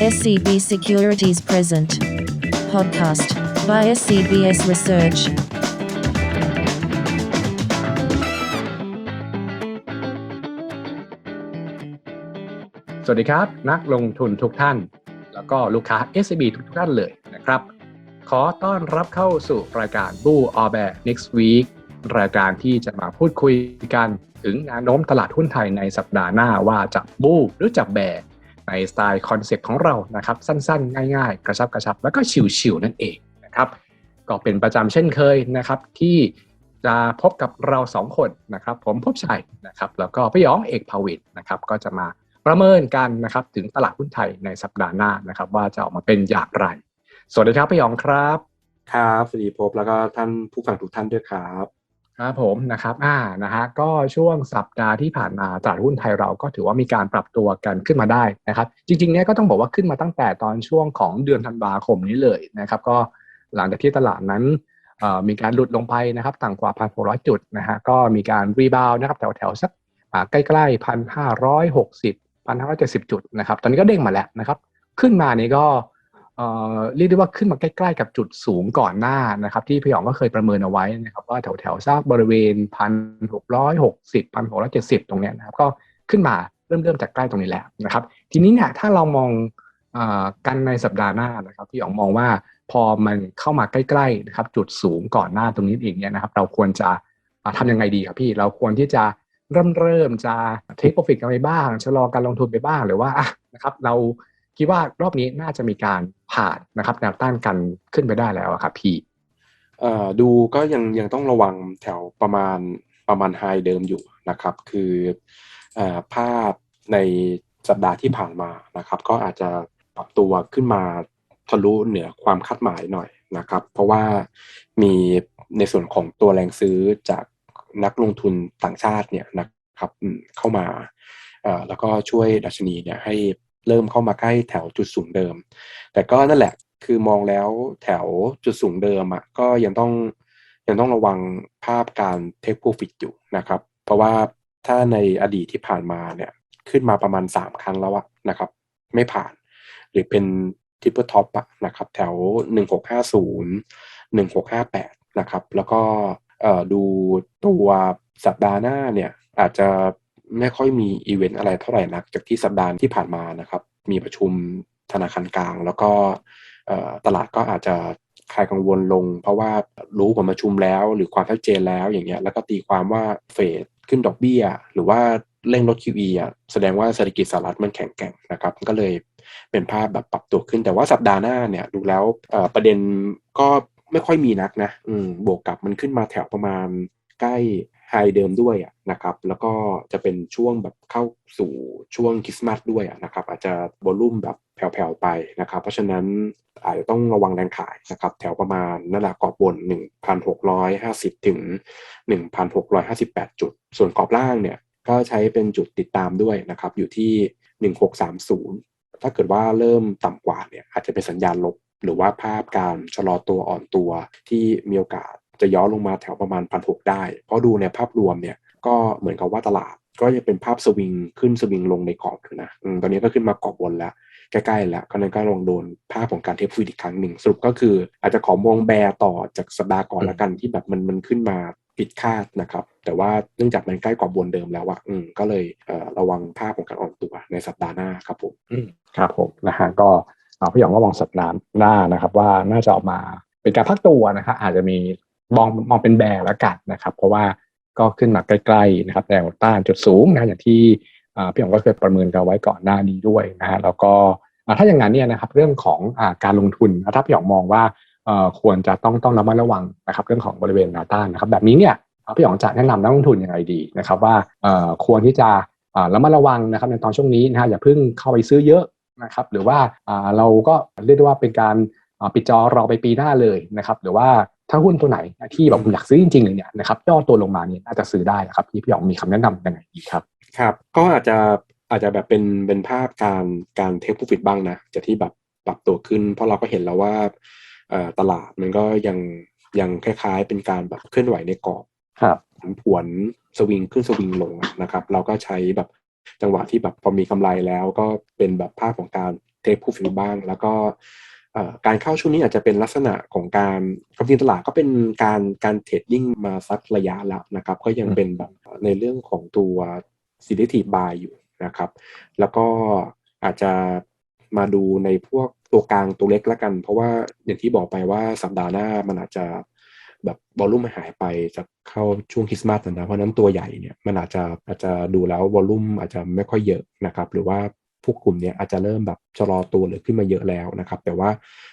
SCB Securities Present. Podcast by SCBS Research. สวัสดีครับ นักลงทุนทุกท่าน แล้วก็ลูกค้า SCB ทุกท่านเลยนะครับ ขอต้อนรับเข้าสู่รายการ Bull or Bear Next Week รายการที่จะมาพูดคุยกันถึงแนวโน้มตลาดหุ้นไทยในสัปดาห์หน้าว่าจะบูหรือจะแบร์ ในสไตล์คอนเซ็ปต์ของเรานะครับ สั้นๆ ง่ายๆ กระชับกระชับแล้วก็ชิวๆนั่นเองนะครับก็เป็นประจำเช่นเคยนะครับที่จะพบกับเราสองคนนะครับ ผมพบชัยนะครับแล้วก็พี่ยองเอกภาวินนะครับก็จะมาประเมินกันนะครับถึงตลาดหุ้นไทยในสัปดาห์หน้านะครับ ว่าจะออกมาเป็นอย่างไร สวัสดีครับพี่ยองครับ ครับสวัสดีพบแล้วก็ท่านผู้ฟังทุกท่านด้วยครับ ครับผมนะครับอ่านะฮะก็ช่วงสัปดาห์ที่ผ่านมาตลาดหุ้นไทยเราก็ถือว่ามีการปรับตัวกันขึ้นมาได้นะครับ จริงๆเนี่ยก็ต้องบอกว่าขึ้นมาตั้งแต่ตอนช่วงของเดือนธันวาคมนี้เลยนะครับก็หลังจากที่ตลาดนั้นมีการหลุดลงไปนะครับต่ำกว่าพันหกร้อยจุดนะฮะก็มีการรีบาวนะครับแถวๆสักใกล้ๆพันห้าร้อยหกสิบพันห้าร้อยเจ็ดสิบจุดนะครับ ตอนนี้ก็เด้งมาแล้วนะครับ ขึ้นมานี่ก็ เรียกได้ว่าขึ้นมาใกล้ๆกับจุดสูงก่อนหน้านะครับ ที่พี่หยองก็เคยประเมินเอาไว้นะครับ ว่าแถวๆซากบริเวณพันหกร้อยหกสิบพันหกร้อยเจ็ดสิบตรงเนี้ยนะครับ ก็ขึ้นมาเริ่มเริ่มจากใกล้ตรงนี้แล้วนะครับ ทีนี้เนี่ยถ้าเรามองอกันในสัปดาห์หน้านะครับพี่หยองมองว่าพอมันเข้ามาใกล้ๆนะครับ จุดสูงก่อนหน้าตรงนี้เองเนี่ยนะครับ เราควรจะอ่าทำยังไงดีครับพี่เราควรที่จะเริ่มเริ่มจะเทคโปรฟิตกันไปบ้างชะลอการลงทุนไปบ้างหรือว่านะครับ เรา คิดว่ารอบนี้น่าจะมีการผ่านนะครับแนวต้านกันขึ้นไปได้แล้วอะครับพี่ดูก็ยังยังต้องระวังแถวประมาณประมาณไฮเดิมอยู่นะครับ คืออภาพในสัปดาห์ที่ผ่านมานะครับ ก็อาจจะปรับตัวขึ้นมาทะลุเหนือความคาดหมายหน่อยนะครับ เพราะว่ามีในส่วนของตัวแรงซื้อจากนักลงทุนต่างชาติเนี่ยนะครับเข้ามาแล้วก็ช่วยดัชนีเนี่ยให้ เริ่มเข้ามาใกล้แถวจุดสูงเดิม แต่ก็นั่นแหละคือมองแล้วแถวจุดสูงเดิมอะก็ยังต้องยังต้องระวังภาพการเทคโปรฟิตอยู่นะครับ เพราะว่าถ้าในอดีตที่ผ่านมาเนี่ยขึ้นมาประมาณ 3 ครั้งแล้วอะนะครับ ไม่ผ่าน หรือเป็นทิปเปิลท็อปอะนะครับ แถว 1650 1658 นะครับ แล้วก็ดูตัวสัปดาห์หน้าเนี่ยอาจจะ ไม่ค่อยมีอีเวนต์อะไรเท่าไหร่นัก จากที่สัปดาห์ที่ผ่านมานะครับ มีประชุมธนาคารกลาง แล้วก็ตลาดก็อาจจะคลายกังวลลง เพราะว่ารู้ผลประชุมแล้วหรือความชัดเจนแล้วอย่างเงี้ยแล้วก็ตีความว่าเฟดขึ้นดอกเบี้ย หรือว่าเร่งลด QE อะแสดงว่าเศรษฐกิจสหรัฐมันแข็งแกร่งนะครับ ก็เลยเป็นภาพแบบปรับตัวขึ้น แต่ว่าสัปดาห์หน้าเนี่ยดูแล้วประเด็นก็ไม่ค่อยมีนักนะบวกกับมันขึ้นมาแถวประมาณใกล้ ไฮเดิมด้วยอะนะครับ แล้วก็จะเป็นช่วงแบบเข้าสู่ช่วงคริสต์มาสด้วยอะนะครับ อาจจะวอลุ่มแบบแผ่วๆไปนะครับ เพราะฉะนั้นอาจจะต้องระวังแรงขายนะครับ แถวประมาณนั่นแหละกรอบบน 1,650 ถึง 1,658 จุด ส่วนกรอบล่างเนี่ยก็ใช้เป็นจุดติดตามด้วยนะครับ อยู่ที่ 1630 ถ้าเกิดว่าเริ่มต่ำกว่าเนี่ยอาจจะเป็นสัญญาณลบ หรือว่าภาพการชะลอตัวอ่อนตัวที่มีโอกาส จะย้อนลงมาแถวประมาณพันหได้ เพราะดูในภาพรวมเนี่ยก็เหมือนกับว่าตลาด ก็ยังเป็นภาพสวิงขึ้นสวิงลงในกรอบอยู่นะอตอนนี้ก็ขึ้นมากรอบบนแล้ว ใกล้ๆแล้วก็นั้นก็ลงโดนภาพของการเทปฟูดอีกครั้งหนึ่งสรุปก็คือ อาจจะขอมองแบร์ต่อจากสัปดาห์ก่อนละกันที่แบบมันมันขึ้นมาผิดคาดนะครับ แต่ว่าเนื่องจากมันใกล้กรอบบนเดิมแล้วอะอืมก็เลยเระวังภาพของการอ่อนตัวในสัปดาห์หน้าครับผมครับผมนะฮะก็พี่หยองก็มองสัปดาห์หน้านะครับ ว่าน่าจะออกมาเป็นการพักตัวนะครับอาจจะมี มองมองเป็นแบร์แล้วกันนะครับ เพราะว่าก็ขึ้นมาใกล้ๆนะครับแนวต้านจุดสูงนะอย่างที่พี่หยองก็เคยประเมินกันไว้ก่อนหน้านี้ด้วยนะฮะแล้วก็ถ้าอย่างนั้นเนี่ยนะครับเรื่องของอการลงทุนถ้าพี่หยองมองว่าควรจะต้องต้องระมัดระวังนะครับ เรื่องของบริเวณแนวต้านนะครับแบบนี้เนี่ยพี่หยองจะแนะนำนักลงทุนยังไงดีนะครับว่าควรที่จะระมัดระวังนะครับในตอนช่วงนี้นะฮะอย่าเพิ่งเข้าไปซื้อเยอะนะครับ หรือว่าเราก็เรียกได้ว่าเป็นการปิดจอรอไปปีหน้าเลยนะครับ หรือว่า ถ้าหุ้นตัวไหนที่แบบผมอยากซื้อจริงๆเลยเนี่ยนะครับย่อตัวลงมาเนี่ยน่าจะซื้อได้นะครับพี่พี่หยองมีคำแนะนำยังไงดีครับครับ ก็อาจจะอาจจะแบบเป็นเป็นภาพการการเทคโปรฟิตบ้างนะจากที่แบบปรับตัวขึ้น เพราะเราก็เห็นแล้วว่าเอ่อตลาดมันก็ยังยังคล้ายๆ เป็นการแบบเคลื่อนไหวในกรอบครับผันผวนสวิงขึ้นสวิงลงอะนะครับ เราก็ใช้แบบจังหวะที่แบบพอมีกำไรแล้วก็เป็นแบบภาพของการเทคผู้ฟิวบ้าง แล้วก็ การเข้าช่วงนี้อาจจะเป็นลักษณะของการความจริงตลาดก็เป็นการการเทรดดิ้งมาสักระยะแล้วนะครับ ก็ยังเป็นแบบในเรื่องของตัว selective buy อยู่นะครับ แล้วก็อาจจะมาดูในพวกตัวกลางตัวเล็กแล้วกัน เพราะว่าอย่างที่บอกไปว่าสัปดาห์หน้ามันอาจจะแบบวอลลุ่มหายไปจะเข้าช่วงคริสต์มาสนะเพราะนั้นตัวใหญ่เนี่ยมันอาจจะอาจจะดูแล้ววอลลุ่มอาจจะไม่ค่อยเยอะนะครับ หรือว่า พวกกลุ่มเนี้ยอาจจะเริ่มแบบชะลอตัวหรือขึ้นมาเยอะแล้วนะครับ แต่ว่า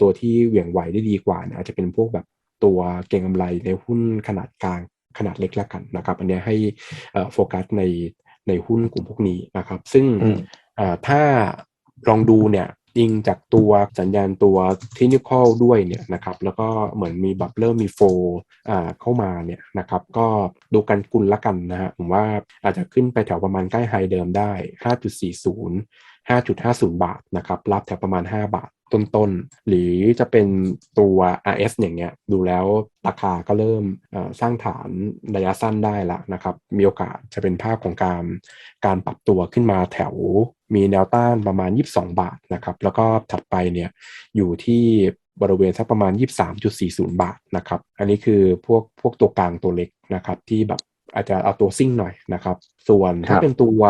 ตัวที่เหวี่ยงไหวได้ดีกว่าอาจจะเป็นพวกแบบตัวเก่งกำไรในหุ้นขนาดกลางขนาดเล็กแล้วกันนะครับ อันนี้ให้โฟกัสในในหุ้นกลุ่มพวกนี้นะครับ ซึ่งถ้าลองดูเนี่ยยิงจากตัวสัญญาณตัวเทคนิคอลด้วยเนี่ยนะครับ แล้วก็เหมือนมีแบบเริ่มมีโฟอ่าเข้ามาเนี่ยนะครับ ก็ดูกันกุลละกันนะฮะผมว่าอาจจะขึ้นไปแถวประมาณใกล้ไฮเดิมได้ 5.40 5.50 บาทนะครับรับแถวประมาณ 5 บาทต้นๆ หรือจะเป็นตัว RS อย่างเงี้ยดูแล้วราคาก็เริ่มสร้างฐานระยะสั้นได้ละนะครับ มีโอกาสจะเป็นภาพของการการปรับตัวขึ้นมาแถวมีแนวต้านประมาณ 22 บาทนะครับ แล้วก็ถัดไปเนี่ยอยู่ที่บริเวณสักประมาณ 23.40 บาทนะครับ อันนี้คือพวกพวกตัวกลางตัวเล็กนะครับที่แบบอาจจะเอาตัวซิ่งหน่อยนะครับ ส่วนถ้าเป็นตัว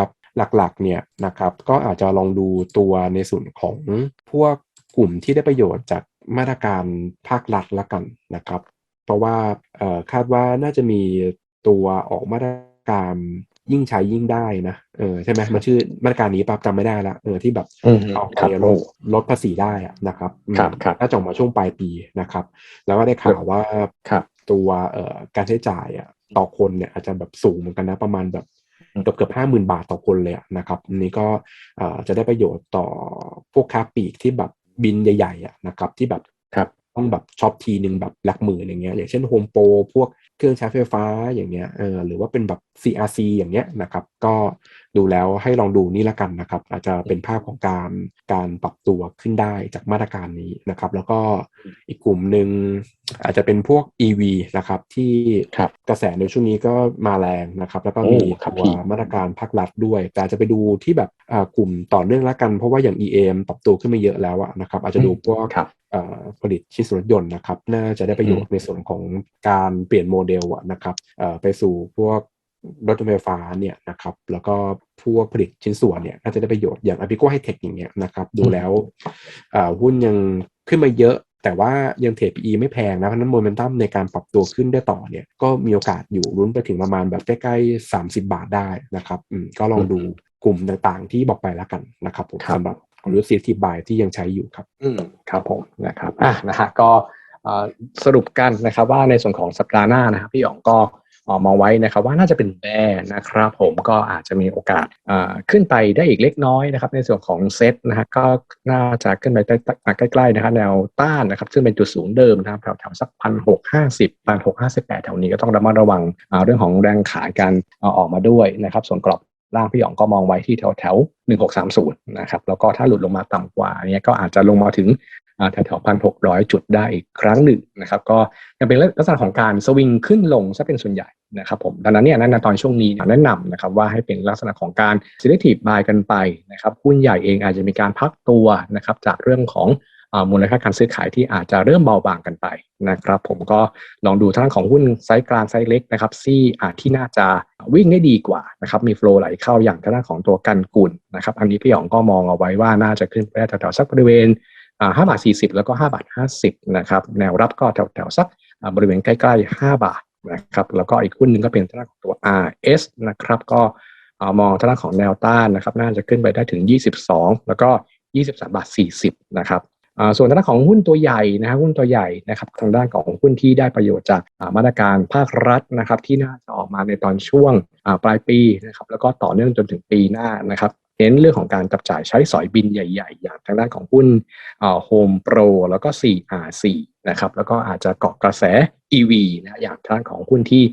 หลักๆเนี่ยนะครับก็อาจจะลองดูตัวในส่วนของพวกกลุ่มที่ได้ประโยชน์จากมาตรการภาครัฐละกันนะครับ เพราะว่าคาดว่าน่าจะมีตัวออกมาตรการยิ่งใช้ยิ่งได้นะเออใช่ไหมมันชื่อมาตรการนี้ปั๊บจำไม่ได้ละเออที่แบบเอาไปลดลดภาษีได้อะนะครับครับครับถ้าจงมาช่วงปลายปีนะครับ แล้วก็ได้ข่าวว่าตัวเอ่อการใช้จ่ายอะต่อคนเนี่ยอาจจะแบบสูงเหมือนกันนะประมาณแบบ เกือบเกือบห้าหมื่นบาทต่อคนเลยนะครับนี้ก็จะได้ประโยชน์ต่อพวกค้าปีกที่แบบบินใหญ่ๆนะครับที่แบบครับต้องแบบช็อปทีหนึ่งแบบหลักหมื่นอย่างเงี้ยอย่างเช่นโฮมโปรพวกเครื่องใช้ไฟฟ้าอย่างเงี้ยเออหรือว่าเป็นแบบ CRC อย่างเงี้ยนะครับก็ ดูแล้วให้ลองดูนี่ละกันนะครับ อาจจะเป็นภาพของการการปรับตัวขึ้นได้จากมาตรการนี้นะครับ แล้วก็อีกกลุ่มหนึ่งอาจจะเป็นพวก EV นะครับที่กระแสในช่วงนี้ก็มาแรงนะครับ แล้วก็มีตัวมาตรการภาครัฐด้วย แต่จะไปดูที่แบบกลุ่มต่อเนื่องละกัน เพราะว่าอย่าง EM ปรับตัวขึ้นมาเยอะแล้วนะครับ อาจจะดูพวกผลิตชิ้นส่วนรถยนต์นะครับ น่าจะได้ประโยชน์ในส่วนของการเปลี่ยนโมเดลนะครับไปสู่พวก รถไฟฟ้าเนี่ยนะครับแล้วก็พวกผลิตชิ้นส่วนเนี่ยน่าจะได้ประโยชน์อย่างอพิโกไฮเทคอย่างเงี้ยนะครับดูแล้วหุ้นยังขึ้นมาเยอะ แต่ว่ายังเทรด PE ไม่แพงนะเพราะนั้นโมเมนตัมในการปรับตัวขึ้นได้ต่อเนี่ยก็มีโอกาสอยู่รุ้นไปถึงประมาณแบบใกล้ๆ 30 บาทได้นะครับอืมก็ลองดูกลุ่มต่างๆ ที่บอกไปแล้วกันนะครับผมสำหรับกลยุทธ์ซีทีบายที่ยังใช้อยู่ครับ อืมครับผมนะครับอะนะฮะก็สรุปกันนะครับว่าในส่วนของสัปดาห์หน้านะครับพี่อ๋องก็ มองไว้นะครับว่าน่าจะเป็นแบนะครับผมก็อาจจะมีโอกาสขึ้นไปได้อีกเล็กน้อยนะครับ ในส่วนของเซตนะฮะก็น่าจะขึ้นไปใกล้ๆนะครับแนวต้านนะครับซึ่งเป็นจุดสูงเดิมนะครับแถวๆสักพันหกห้าสิบพันหกห้าสิบแปดแถวนี้ก็ต้องระมัดระวังเรื่องของแรงขายการออกมาด้วยนะครับ ส่วนกรอบล่างพี่หยองก็มองไว้ที่แถวแถวหนึ่งหกสามศูนย์นะครับ แล้วก็ถ้าหลุดลงมาต่ำกว่านี้ก็อาจจะลงมาถึง แถวๆพันหกร้อยจุดได้อีกครั้งหนึ่งนะครับก็ยังเป็นลักษณะของการสวิงขึ้นลงซะเป็นส่วนใหญ่นะครับผมดังนั้นเนี่ยในตอนช่วงนี้แนะนำนะครับว่าให้เป็นลักษณะของการ selective buy กันไปนะครับหุ้นใหญ่เองอาจจะมีการพักตัวนะครับจากเรื่องของมูลค่าการซื้อขายที่อาจจะเริ่มเบาบางกันไปนะครับผมก็ลองดูทางของหุ้นไซส์กลางไซส์เล็กนะครับที่ที่น่าจะวิ่งได้ดีกว่านะครับมีโฟล์ไหลเข้าอย่างทางด้านของตัวกันกุลนะครับอันนี้พี่หยองก็มองเอาไว้ว่าน่าจะขึ้นไปแถวๆสักบริเวณ ห้าบาทสี่สิบแล้วก็ห้าบาทห้าสิบนะครับแนวรับก็แถวๆสักบริเวณใกล้ๆห้าบาทนะครับแล้วก็อีกหุ้นหนึ่งก็เป็นทางด้านของตัว RS นะครับก็มองทางด้านของแนวต้านนะครับน่าจะขึ้นไปได้ถึง 22 แล้วก็ 23 บาท 40 นะครับส่วนทางด้านของหุ้นตัวใหญ่นะครหุ้นตัวใหญ่นะครับทางด้านของหุ้นที่ได้ประโยชน์จากมาตรการภาครัฐนะครับที่น่าจะออกมาในตอนช่วงปลายปีนะครับแล้วก็ต่อเนื่องจนถึงปีหน้านะครับ เน้นเรื่องของการจับจ่ายใช้สอยบินใหญ่ ๆ อย่างทางด้านของหุ้นโฮมโปรแล้วก็ 4RC นะครับแล้วก็อาจจะเกาะกระแส EV นะอย่างทางด้านของหุ้นที่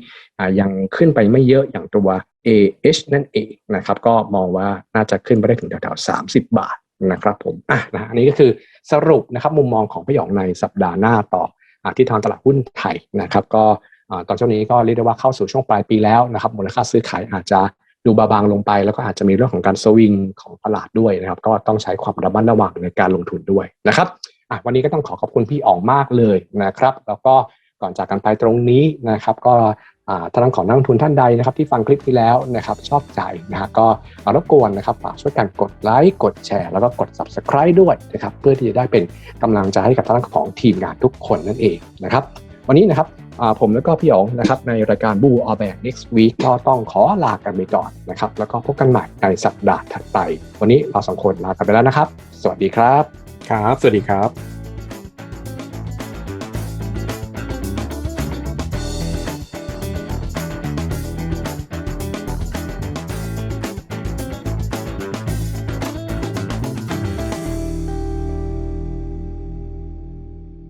ยังขึ้นไปไม่เยอะอย่างตัว AH นั่นเองนะครับก็มองว่าน่าจะขึ้นไปได้ถึงแถวๆ30 บาทนะครับผมอะนะอันนี้ก็คือสรุปนะครับมุมมองของพี่หยองในสัปดาห์หน้าต่อที่ทางตลาดหุ้นไทยนะครับก็ตอนช่วงนี้ก็เรียกได้ว่าเข้าสู่ช่วงปลายปีแล้วนะครับมูลค่าซื้อขายอาจจะ ดูบาบางลงไป แล้วก็อาจจะมีเรื่องของการสวิงของตลาดด้วยนะครับ ก็ต้องใช้ความระมัดระวังในการลงทุนด้วยนะครับวันนี้ก็ต้องขอขอบคุณพี่อ๋องมากเลยนะครับ แล้วก็ก่อนจากกันไปตรงนี้นะครับ ก็อ่าท่านของนักลงทุนท่านใดนะครับ ที่ฟังคลิปนี้แล้วนะครับชอบใจนะฮะก็รบกวนนะครับฝากช่วยกันกดไลค์กดแชร์แล้วก็กด subscribe ด้วยนะครับเพื่อที่จะได้เป็นกำลังใจให้กับท่านของทีมงานทุกคนนั่นเองนะครับ วันนี้นะครับ ผมแล้วก็พี่อ๋องนะครับในรายการบูออแบก next week ก็ต้องขอลากันไปก่อนนะครับ แล้วก็พบกันใหม่ในสัปดาห์ถัดไป วันนี้เราสองคนลากันไปแล้วนะครับ สวัสดีครับ ครับ สวัสดีครับ